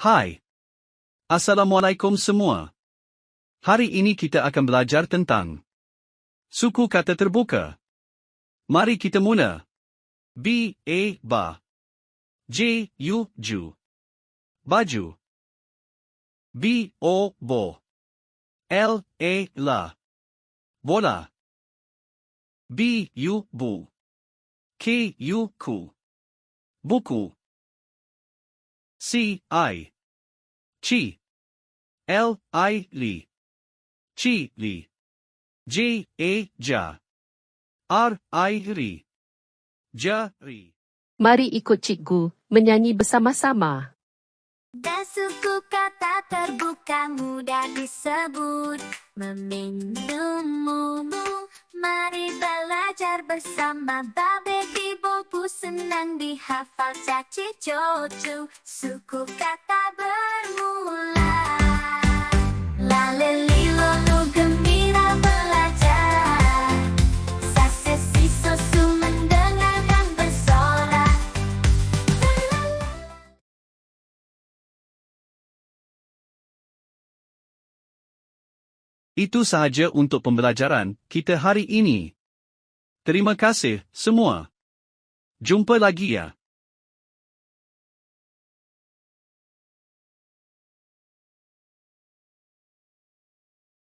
Hai. Assalamualaikum semua. Hari ini kita akan belajar tentang suku kata terbuka. Mari kita mula. B, A, ba. J, U, ju. Baju. B, O, bo. L, A, la. Bola. B, U, bu. K, U, ku. Buku. C, I. Chi. L, I, li. Chi, li. J, A, ja. R, I, ri. Ja, ri. Mari ikut cikgu menyanyi bersama-sama. Dan suku kata terbuka mudah disebut Meminummu Mari belajar bersama Babe senang dihafal caci cocu Suku kata bermula Lalelilo lu gembira belajar Sase siso su mendengarkan bersorak Itu sahaja untuk pembelajaran kita hari ini. Terima kasih semua. Jumpa lagi ya.